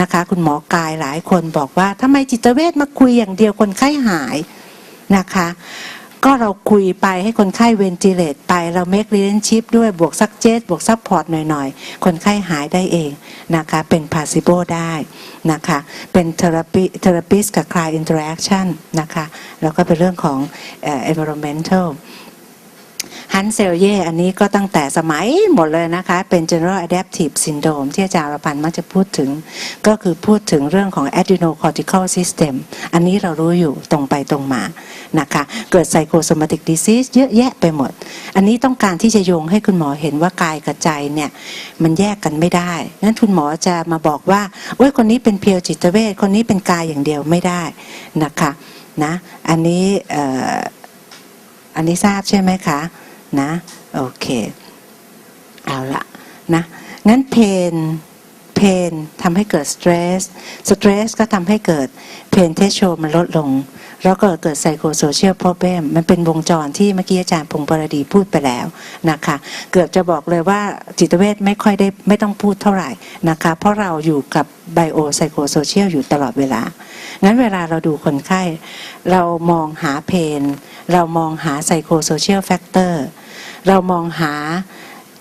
นะคะ คุณหมอกายหลายคนบอกว่าทำไมจิตเวชมาคุยอย่างเดียวคนไข้หายนะคะ ก็เราคุยไปให้คนไข้เวนติเลตไปเราเมคเ a นชิพด้วยบวกซักเจตบวกซัพพอร์ตหน่อยๆ คนไข้หายได้เองนะคะ เป็นพาซิโบได้นะคะ เป็นเทอราปีเทอราปิสกับคลายอินเทอร์แอคชั่นนะคะ แล้วก็เป็นเรื่องของเอ่อ environmental ฮันเซลเย่อันนี้ก็ตั้งแต่สมัยหมดเลยนะคะ เป็น general adaptive syndrome ที่อาจารย์รพันธ์มักจะพูดถึง ก็คือพูดถึงเรื่องของ adrenocortical system อันนี้เรารู้อยู่ตรงไปตรงมานะคะ เกิด psychosomatic disease เยอะแยะไปหมด อันนี้ต้องการที่จะโยงให้คุณหมอเห็นว่ากายกับใจเนี่ย มันแยกกันไม่ได้งั้นคุณหมอจะมาบอกว่าโอ้ยคนนี้เป็นเพียวจิตเวชคนนี้เป็นกายอย่างเดียวไม่ได้นะคะนะอันนี้อันนี้ทราบใช่ไหมคะ นะ โอเค เอาละนะ งั้นเพนเพนทำให้เกิดสเตรสสเตรสก็ทำให้เกิดเพนเทชโชมันลดลง แล้วก็เกิดไซโคโซเชียล p รเบมมันเป็นวงจรที่เมื่อกี้อาจารย์พงปรดีพูดไปแล้วนะคะ เกือบจะบอกเลยว่าจิตเวชไม่ค่อยได้ไม่ต้องพูดเท่าไหร่นะคะ เพราะเราอยู่กับไบโอไซโคโซเชียลอยู่ตลอดเวลา งั้นเวลาเราดูคนไข้ เรามองหาเพน เรามองหาไซโคโซเชียลแฟกเตอร์ เรามองหา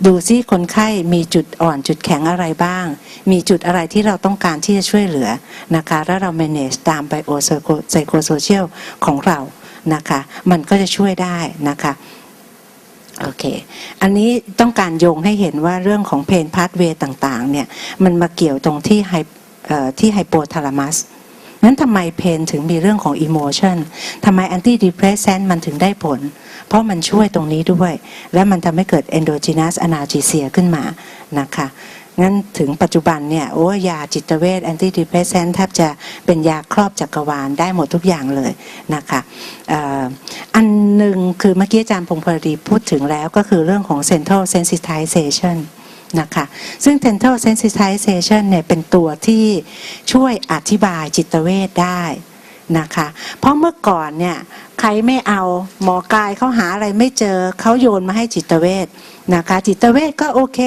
ดูซิคนไข้มีจุดอ่อนจุดแข็งอะไรบ้าง มีจุดอะไรที่เราต้องการที่จะช่วยเหลือนะคะ แล้วเรา manage ตามไบโอไซโคโซเชียลของเรานะคะ มันก็จะช่วยได้นะคะโอเค อันนี้ต้องการโยงให้เห็นว่าเรื่องของเพนพา t เวย์ต่างๆเนี่ย มันมาเกี่ยวตรงที่ไฮที่ไฮโปทาลามัส นั้นทำไมเพนถึงมีเรื่องของอิโมชันทำไมแอนตี้ดีเพรสเซนต์มันถึงได้ผล เพราะมันช่วยตรงนี้ด้วย และมันทำให้เกิด endogenous analgesia ขึ้นมานะคะงั้นถึงปัจจุบันเนี่ยโอ้ยาจิตเวชแอนตี้ดีเพรสเซนต์แทบจะเป็นยาครอบจักรวาลได้หมดทุกอย่างเลยนะคะอ,อ,อันหนึ่งคือเมื่อกี้อาจารย์พงพรดีพูดถึงแล้วก็คือเรื่องของ central sensitization นะคะ ซึ่ง central sensitization เนี่ยเป็นตัวที่ช่วยอธิบายจิตเวชได้นะคะ เพราะเมื่อก่อนเนี่ยใครไม่เอาหมอกายเขาหาอะไรไม่เจอเขาโยนมาให้จิตเวชนะคะ จิตเวชก็โอเค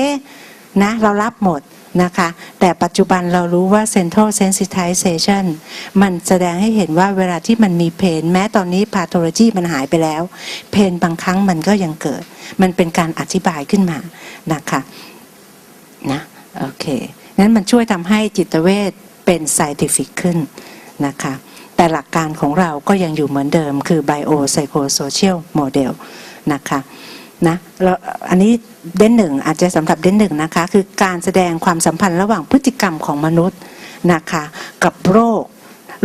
นะเรารับหมดนะคะ แต่ปัจจุบันเรารู้ว่า central sensitization มันแสดงให้เห็นว่าเวลาที่มันมีเพนแม้ตอนนี้ pathology มันหายไปแล้ว เพนบางครั้งมันก็ยังเกิด มันเป็นการอธิบายขึ้นมานะคะ นะโอเคนั้นมันช่วยทำให้จิตเวชเป็น scientific ขึ้นนะคะ แต่หลักการของเราก็ยังอยู่เหมือนเดิมคือ bio psychosocial model นะคะนะอันนี้เด่นหนึ่งอาจจะสำหรับเด่นหนึ่งนะคะ คือการแสดงความสัมพันธ์ระหว่างพฤติกรรมของมนุษย์นะคะ กับโรค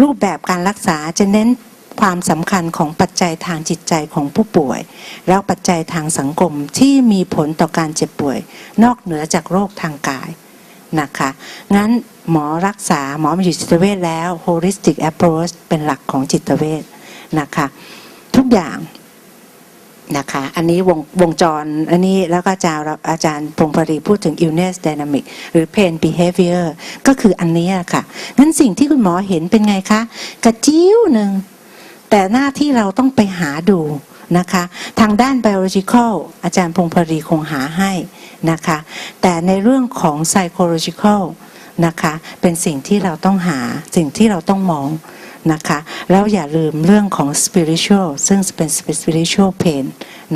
รูปแบบการรักษาจะเน้น ความสำคัญของปัจจัยทางจิตใจของผู้ป่วย แล้วปัจจัยทางสังคมที่มีผลต่อการเจ็บป่วย นอกเหนือจากโรคทางกายนะคะงั้นหมอรักษาหมอมาอยู่จิตเวชแล้ว holistic approach เป็นหลักของจิตเวชนะคะทุกอย่างนะคะอันนี้วงวงจรอันนี้แล้วก็อาจารย์อาจารย์พงศ์ปรีพูดถึง illness dynamic หรือ pain behavior ก็คืออันนี้ค่ะงั้นสิ่งที่คุณหมอเห็นเป็นไงคะ กระจิ้วหนึ่ง แต่หน้าที่เราต้องไปหาดูนะคะ ทางด้าน biological อาจารย์พงพรีคงหาให้นะคะ แต่ในเรื่องของ psychological นะคะเป็นสิ่งที่เราต้องหาสิ่งที่เราต้องมองนะคะแล้วอย่าลืมเรื่องของ spiritual ซึ่งเป็น spiritual pain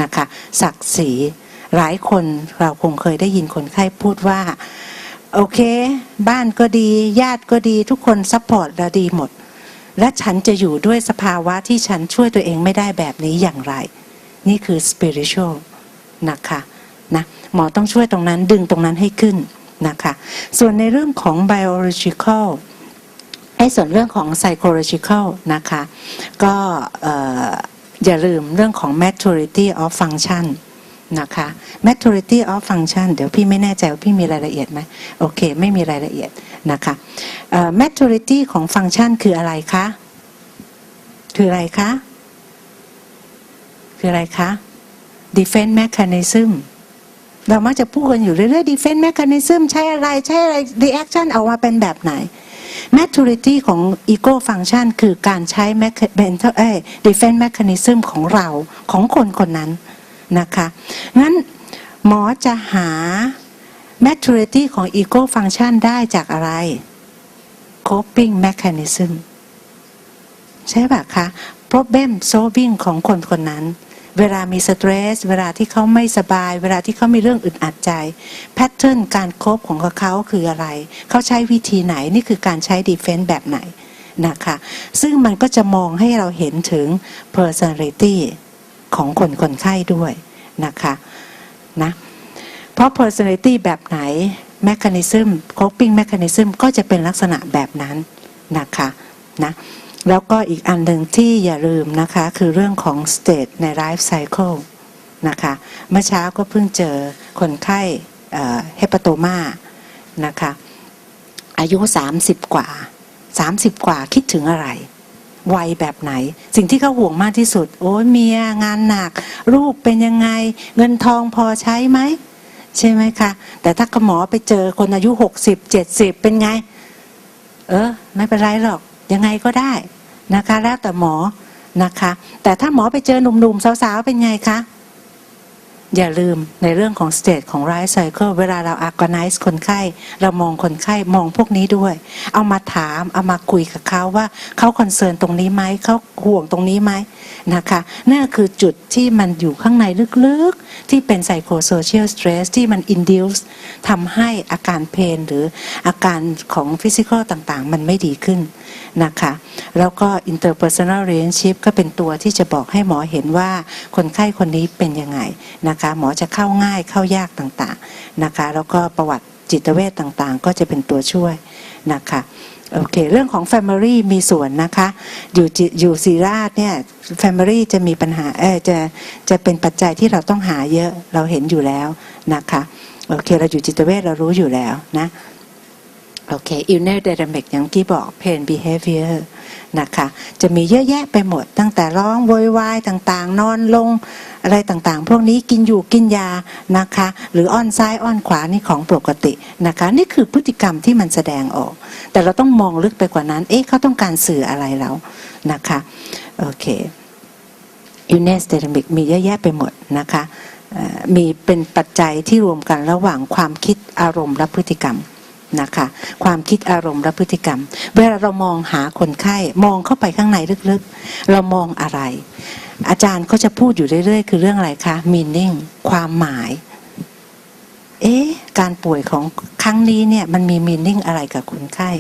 นะคะศักดิ์ศรีหลายคนเราคงเคยได้ยินคนไข้พูดว่า โอเค บ้านก็ดี ญาติก็ดีทุกคนซัพพอร์ตเราดีหมด และฉันจะอยู่ด้วยสภาวะที่ฉันช่วยตัวเองไม่ได้แบบนี้อย่างไร นี่คือ spiritual นะคะนะหมอต้องช่วยตรงนั้นดึงตรงนั้นให้ขึ้นนะคะส่วนในเรื่องของ biological ไอ้ส่วนเรื่องของ psychological นะคะก็อย่าลืมเรื่องของ maturity of function นะคะ maturity of function เดี๋ยวพี่ไม่แน่ใจว่าพี่มีรายละเอียดไหมโอเค ไม่มีรายละเอียด นะคะ maturity ของ function คืออะไรคะ คืออะไรคะ คืออะไรคะ defense mechanism เรามักจะพูดกันอยู่เรื่อยๆ defense mechanism ใช้อะไร ใช้อะไร reaction ออกมาเป็นแบบไหน maturity ของ ego function คือการใช้ mental เอ้ defense mechanism ของเราของคนคนนั้นนะคะ งั้นหมอจะหา maturity ของ ego function ได้จากอะไร coping mechanism ใช่ปะคะ problem solving ของคนคนนั้น เวลามีสเตรส เวลาที่เขาไม่สบาย เวลาที่เขามีเรื่องอึดอัดใจ แพทเทิร์นการคบของเขาคืออะไร เขาใช้วิธีไหน นี่คือการใช้ดีเฟน s ์แบบไหนนะคะ ซึ่งมันก็จะมองให้เราเห็นถึง personality ของคนคนไข้ด้วยนะคะนะ เพราะ personality แบบไหน mechanism coping mechanism ก็จะเป็นลักษณะแบบนั้นนะคะนะแล้วก็อีกอันหนึ่งที่อย่าลืมนะคะ คือเรื่องของ state ใน life cycle นะคะเมื่อเช้าก็เพิ่งเจอคนไข้เฮปโตมานะคะอายุ 30 กว่า 30 กว่าคิดถึงอะไร วัยแบบไหน สิ่งที่เขาห่วงมากที่สุด โอ้ยเมียงานหนัก ลูกเป็นยังไง เงินทองพอใช้ไหม ใช่ไหมคะแต่ถ้าหมอไปเจอคนอายุ60 70เป็นไง เออ ไม่เป็นไรหรอก ยังไงก็ได้นะคะ แล้วแต่หมอนะคะ แต่ถ้าหมอไปเจอหนุ่มๆสาวๆเป็นไงคะ อย่าลืมในเรื่องของ state ของ right cycle เวลาเรา organize คนไข้ เรามองคนไข้มองพวกนี้ด้วย เอามาถามเอามาคุยกับเขาว่าเขาคอนเซิร์นตรงนี้ไหมเขาห่วงตรงนี้ไหมนะคะนั่นคือจุดที่มันอยู่ข้างในลึกๆ ที่เป็น psychosocial stress ที่มัน induce ทำให้อาการเพนหรืออาการของ physical ต่างๆ มันไม่ดีขึ้น นะคะ แล้วก็ interpersonal relationship ก็เป็นตัวที่จะบอกให้หมอเห็นว่าคนไข้คนนี้เป็นยังไงนะคะ หมอจะเข้าง่ายเข้ายากต่างๆนะคะ แล้วก็ประวัติจิตเวชต่างๆ ก็จะเป็นตัวช่วยนะคะโอเค เรื่องของ Family มีส่วนนะคะ อยู่อยู่ศรีราชเนี่ย Family จะมีปัญหาเออจะจะเป็นปัจจัยที่เราต้องหาเยอะเราเห็นอยู่แล้วนะคะ โอเค เราอยู่จิตเวชเรารู้อยู่แล้วนะ โอเค inner dynamic อย่างที่บอก pain behavior นะคะ จะมีเยอะแยะไปหมด ตั้งแต่ร้องโวยวายต่างๆ นอนลงอะไรต่างๆ พวกนี้กินอยู่กินยานะคะ หรืออ้อนซ้ายอ้อนขวานี่ของปกตินะคะ นี่คือพฤติกรรมที่มันแสดงออก แต่เราต้องมองลึกไปกว่านั้น เอ๊ะเขาต้องการสื่ออะไรเรานะคะ โอเค inner dynamic มีเยอะแยะไปหมดนะคะมีเป็นปัจจัยที่รวมกันระหว่างความคิดอารมณ์และพฤติกรรม นะคะความคิดอารมณ์และพฤติกรรม เวลาเรามองหาคนไข้มองเข้าไปข้างในลึกๆ เรามองอะไร อาจารย์ก็จะพูดอยู่เรื่อยๆ คือเรื่องอะไรคะ meaning ความหมาย เอ๊ะการป่วยของครั้งนี้เนี่ยมันมี meaning อะไรกับคนไข้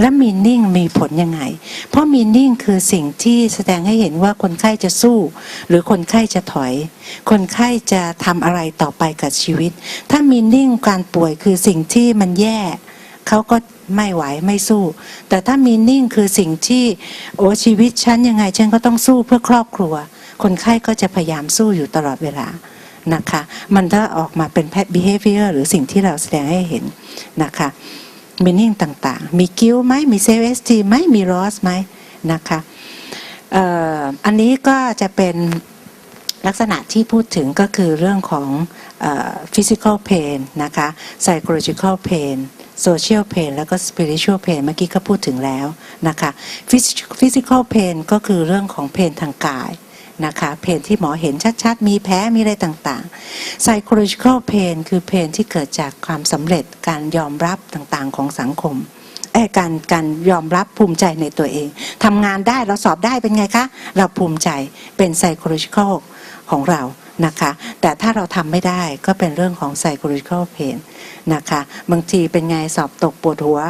และ meaning มีผลยังไง เพราะ meaning คือสิ่งที่แสดงให้เห็นว่าคนไข้จะสู้ หรือคนไข้จะถอย คนไข้จะทำอะไรต่อไปกับชีวิต ถ้า meaning การป่วยคือสิ่งที่มันแย่ เขาก็ไม่ไหวไม่สู้ แต่ถ้ามีนิ่งคือสิ่งที่โอ้ชีวิตฉันยังไงฉันก็ต้องสู้เพื่อครอบครัว คนไข้ก็จะพยายามสู้อยู่ตลอดเวลานะคะ มันถ้าออกมาเป็น pet behavior หรือสิ่งที่เราแสดงให้เห็นนะคะ meaning ต่างๆ มีกิ้วไหมมี self esteem ไหมมี loss ไหมนะคะอันนี้ก็จะเป็นลักษณะที่พูดถึงก็คือเรื่องของ physical pain นะคะ psychological pain social pain แล้วก็ spiritual pain เมื่อกี้ก็พูดถึงแล้วนะคะ Phys- physical pain ก็คือเรื่องของ pain ทางกายนะคะ pain ที่หมอเห็นชัดๆ มีแผลมีอะไรต่างๆ psychological pain คือ pain ที่เกิดจากความสำเร็จการยอมรับต่างๆของสังคมเอ้การการยอมรับภูมิใจในตัวเอง ทำงานได้เราสอบได้เป็นไงคะ เราภูมิใจเป็น psychological ของเรา นะคะ แต่ถ้าเราทำไม่ได้ก็เป็นเรื่องของ psychological pain นะคะ บางทีเป็นไงสอบตกปวดหัว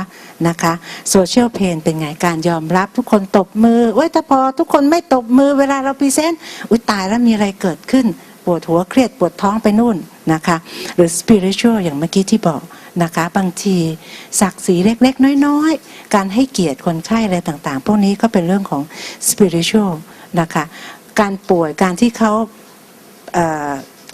นะคะ social pain เป็นไงการยอมรับทุกคนตบมือเว้ยแต่พอทุกคนไม่ตบมือเวลาเราพรีเซนต์อุ้ยตายแล้วมีอะไรเกิดขึ้น ปวดหัวเครียดปวดท้องไปนู่นนะคะ หรือ spiritual อย่างเมื่อกี้ที่บอกนะคะบางทีศักดิ์ศรีเล็กๆ น้อยๆ การให้เกียรติคนไข้อะไรต่างๆ พวกนี้ก็เป็นเรื่องของ spiritual นะคะ การป่วยการที่เขา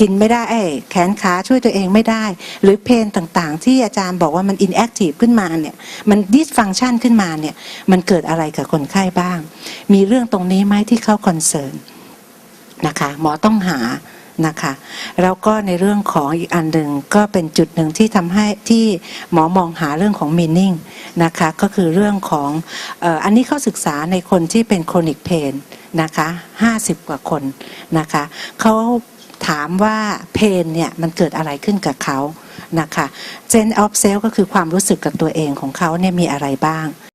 กินไม่ได้แขนขาช่วยตัวเองไม่ได้ หรือเพนต่างๆ ที่อาจารย์บอกว่ามัน inactive ขึ้นมาเนี่ยมัน dysfunction ขึ้นมาเนี่ยมันเกิดอะไรกับคนไข้บ้าง มีเรื่องตรงนี้ไหมที่เขา concern นะคะหมอต้องหานะคะแล้วก็ในเรื่องของอีกอันหนึ่งก็เป็นจุดหนึ่งที่ทำให้ที่หมอมองหาเรื่องของ meaning นะคะก็คือเรื่องของอันนี้เขาศึกษาในคนที่เป็น chronic pain น นะคะห้าสิบกว่าคนนะคะเขาถามว่าเพนเนี่ยมันเกิดอะไรขึ้นกับเขานะคะเจนออฟเซลก็คือความรู้สึกกับตัวเองของเขาเนี่ยมีอะไรบ้าง